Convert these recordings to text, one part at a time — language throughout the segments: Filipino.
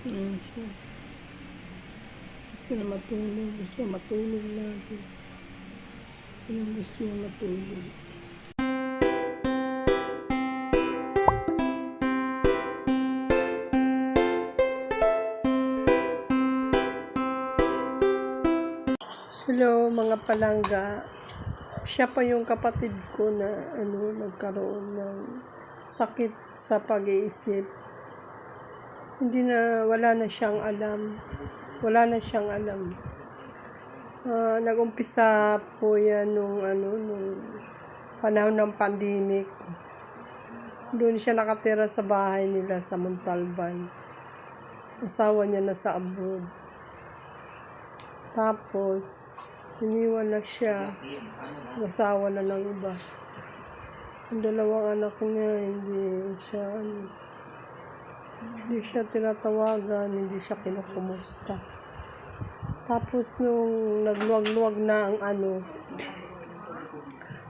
Ayan siya. Gusto na matulog. Gusto na matulog lagi. Yung gusto niya matulog. Hello mga palangga. Siya pa yung kapatid ko na ano nagkaroon ng sakit sa pag-iisip. Hindi na wala na siyang alam. Wala na siyang alam. Ah, nag-umpisa po yan nung ano nung panahon ng pandemic. Doon siya nakatira sa bahay nila sa Montalban. Asawa niya na sa abroad. Tapos, iniwan na siya. Nasawa na ng iba. Ang dalawang anak niya, hindi siya, ano, hindi siya tinatawagan, hindi siya kinukumusta. Tapos, nung nagluwag-luwag na ang ano,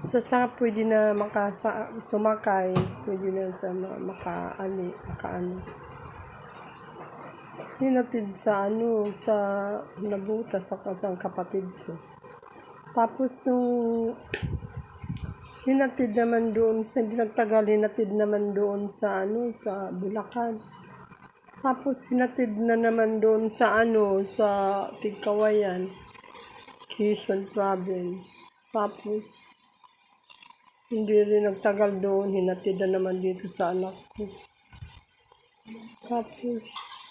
sa sa pwede na makasa, sumakay, pwede na sa ma- makaani, makaano hinatid sa ano, sa nabuta sa kasang kapatid ko. Tapos nung hinatid naman doon sa, nagtagal, hinatid naman doon sa ano, sa Bulacan. Tapos hinatid na naman doon sa ano, sa Tigkawayan, Quezon Province. Tapos, hindi rin nagtagal doon, hinatid na naman dito sa anak ko. Tapos,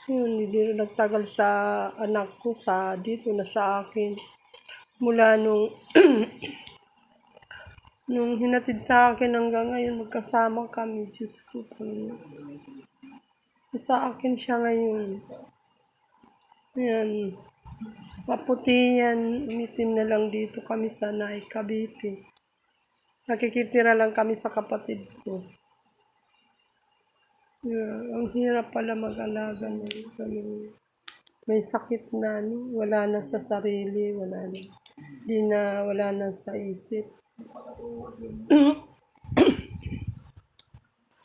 yun, hindi rin nagtagal sa anak ko, sa dito na sa akin. Mula nung nung hinatid sa akin hanggang ngayon, magkasama kami. Diyos ko, Panginoon. Sa akin siya ngayon. Yan. Maputi yan. Umitim na lang dito kami sa Naik, Cavite. Nakikitira lang kami sa kapatid ko. Yeah, ang hirap pala mag-alaga ng. May sakit na, no? wala na sa sarili, wala na. Di na, wala na sa isip.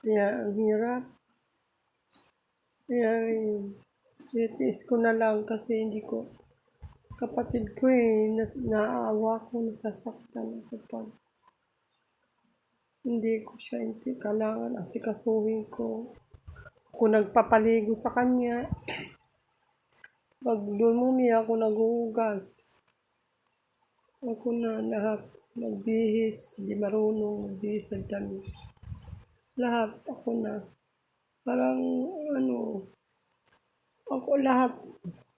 yeah, ang hirap. Yeah, yun. Itiis ko na lang kasi hindi ko, kapatid ko eh, nas, naaawa ko, nasasaktan ako pag hindi ko siya hindi kailangan at sikasuhin ko. Ako nagpapaligo sa kanya. Pag dumumi ako naghuhugas. Ako na lahat magbihis, di marunong magbihis sa dami. Lahat ako na. Parang ano, ako lahat.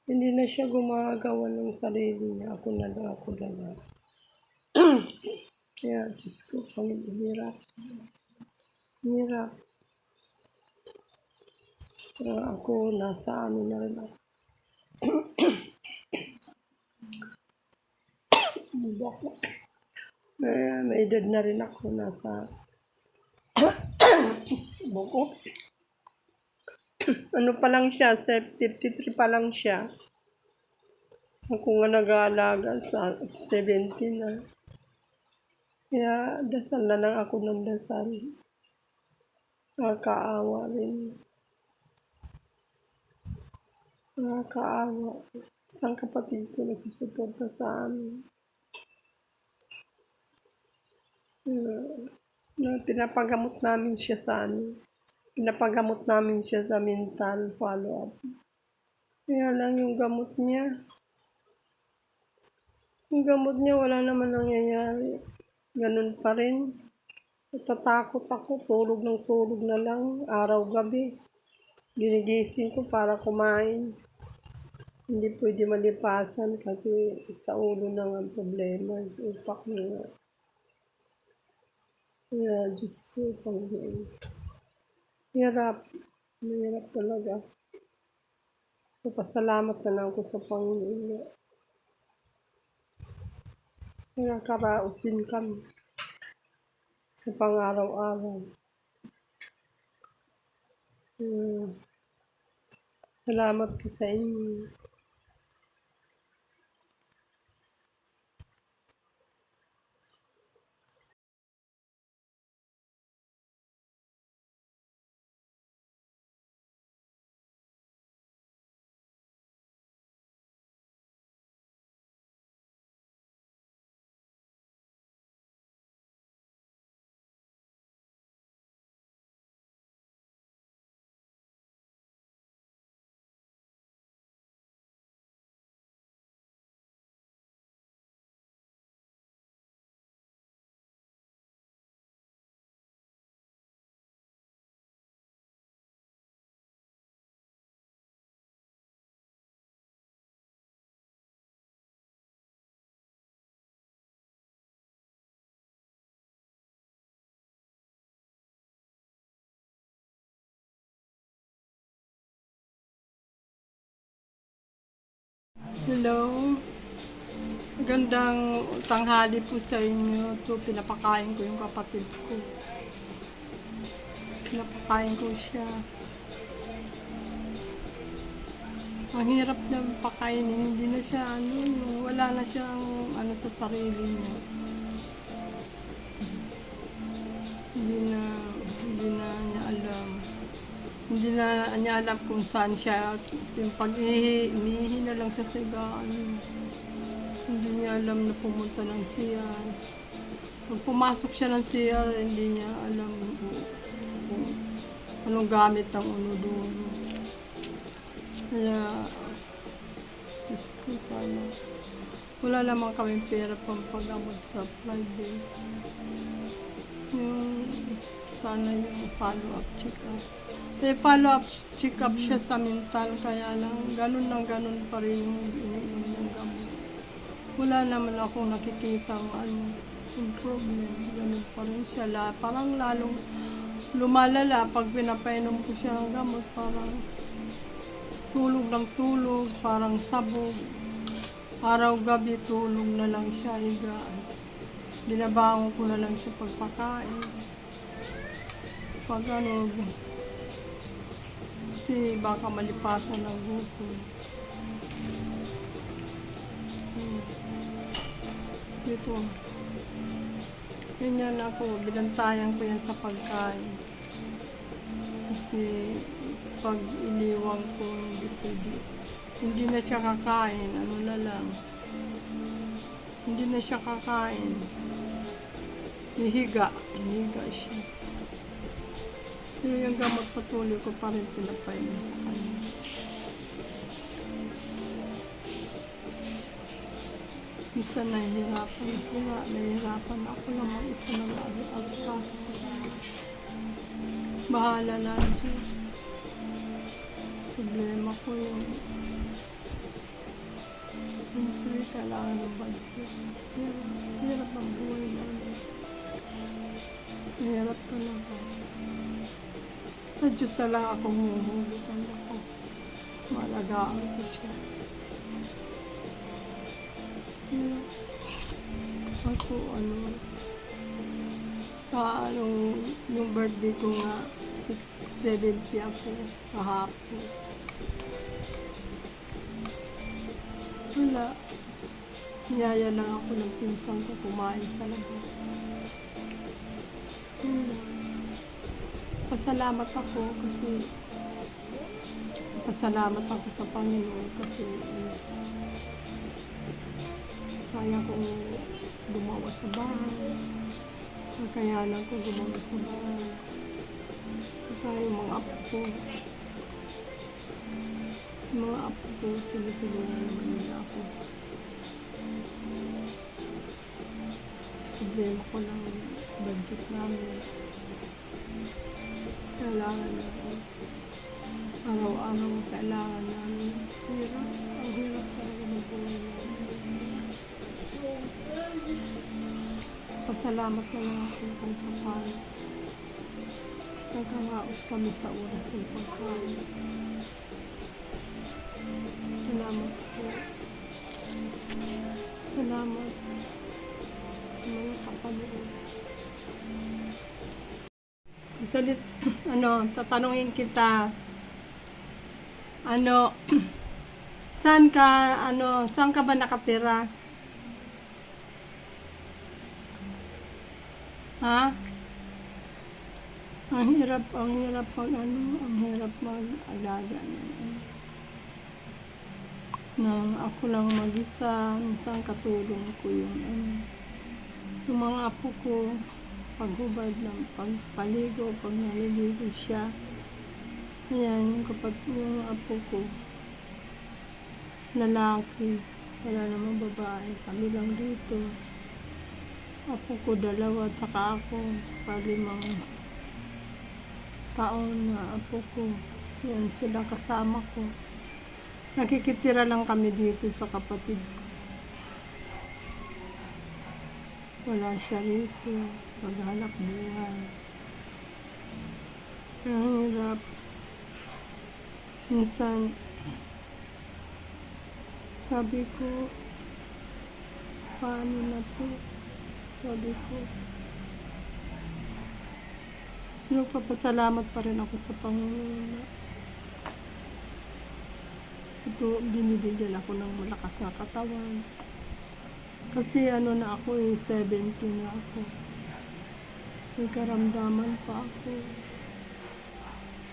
Hindi na siya gumagawa ng sarili niya. Ako na lang, ako na lang. Kaya, Diyos ko, Panginoon, hirap. Hirap. Kaya ako, nasa ano na rin ako. Hindi ako. May, may edad na rin ako, nasa buko. Ano pa lang siya, 53 pa lang siya. Ako nga nag-aalaga sa 17 na. Kaya dasal na lang ako ng dasal. Nakakaawa rin. Nakakaawa. Isang kapatid ko nagsusuporta sa amin. Uh, na pinapagamot namin siya sa ano. Pinapagamot namin siya sa mental follow-up. Kaya lang yung gamot niya. Yung gamot niya wala naman nangyayari. Ganun pa rin. Natatakot ako. Tulog ng tulog na lang. Araw-gabi. Ginigising ko para kumain. Hindi pwede malipasan kasi sa ulo na nga problema. Utak na nga. Kaya, Diyos ko, Panginoon. Hirap. Mahirap talaga. Papasalamat na lang ako sa Panginoon. Kaya karaos din kami sa pang-araw-araw. Hmm. Salamat po sa inyo. Hello. Magandang tanghali po sa inyo. So, pinapakain ko yung kapatid ko. Pinapakain ko siya. Ang hirap na pakainin. Hindi na siya, ano, wala na siyang, ano, sa sarili niya. Hindi na, hindi na. Hindi na niya alam kung saan siya. Yung pag-ihi, na lang siya sa higaan. Hindi niya alam na pumunta ng CR. Pag pumasok siya ng CR, hindi niya alam kung, kung anong gamit ang uno doon. Kaya, Diyos ko sana. Wala naman kami pera pang paggamot sa private. Yung, sana yung follow-up check-up. Eh, follow-up check-up siya sa mental, kaya lang, ganun lang ganun pa rin yung iniinom ng gamot. Wala naman akong nakikita ano, improvement. Ganun pa rin siya. La, parang lalong lumalala pag pinapainom ko siya ng gamot. Parang tulog ng tulog, parang sabog. Araw-gabi tulog na lang siya, higa. Binabangon ko na lang siya pagpakain. Pag ano, kasi baka malipasan ng gutom. Hmm. Dito. Ganyan ako, binantayan ko yan sa pagkain. Kasi pag iniwang ko, hindi pwede. Hindi na siya kakain, ano na lang. Hindi na siya kakain. Hihiga, hihiga siya. Yung gamot patuloy ko pa rin pinapainom sa kanya. Isa nahihirapan sila, nahihirapan ako naman isa na mag-asikaso sa kanya. Bahala na ang Diyos. Problema ko yung Siyempre, kailangan ng budget. Hirap, ang buhay namin. Hirap talaga. Sa Diyos na lang ako humuhugot ng lakas. Malagaan ko siya. Yeah. Ako, ano, sa anong, yung birthday ko nga, 670 ako kahapon. Wala. Niyaya lang ako ng pinsan ko kumain sa labas. Pasalamat ako kasi pasalamat ako sa Panginoon kasi kaya kong gumawa sa bahay. Kakayanan ko gumawa sa bahay. Kaya yung mga apo ko, yung mga apo ko, tinutulungan naman nila ako. Problema ko lang budget namin. Kailangan na araw-araw kailangan namin. Hirap. Ang hirap talaga ng buhay namin. Pasalamat na lang ako kung paano. Nagkaraos kami sa oras ng pagkain. Salamat po. Salamat. Mga kapanood. Salit, ano, tatanungin kita. Ano, saan ka, ano, saan ka ba nakatira? Ha? Ang hirap, ang hirap pag ano, ang hirap mag-alaga ng ano. Nang ako lang mag-isa, minsan katulong ko yung ano. Yung mga apo ko, paghubad ng pagpaligo, pag naliligo siya. Yung kapag yung apo ko, lalaki, wala namang babae, kami lang dito. Apo ko dalawa, tsaka ako, tsaka limang taon na apo ko. Yan, sila kasama ko. Nakikitira lang kami dito sa kapatid ko. Wala siya rito. Maghanap buhay. Ang hirap. Minsan, Sabi ko, paano na to? Sabi ko, nagpapasalamat pa rin ako sa Panginoon ito, binibigyan ako ng malakas na katawan. Kasi ano na ako eh, 70 na ako. May karamdaman pa ako.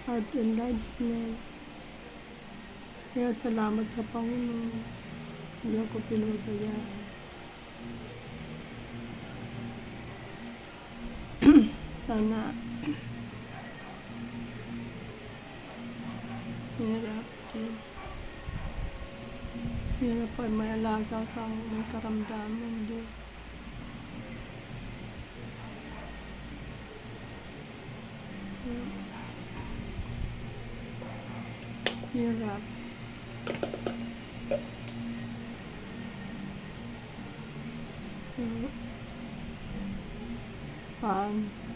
Heart and lives na. Kaya salamat sa Panginoon. Hindi ako pinabayaan. Sana hirap din. Hirap pa may alaga kang may karamdaman din. Hirap. Hirap. Paano?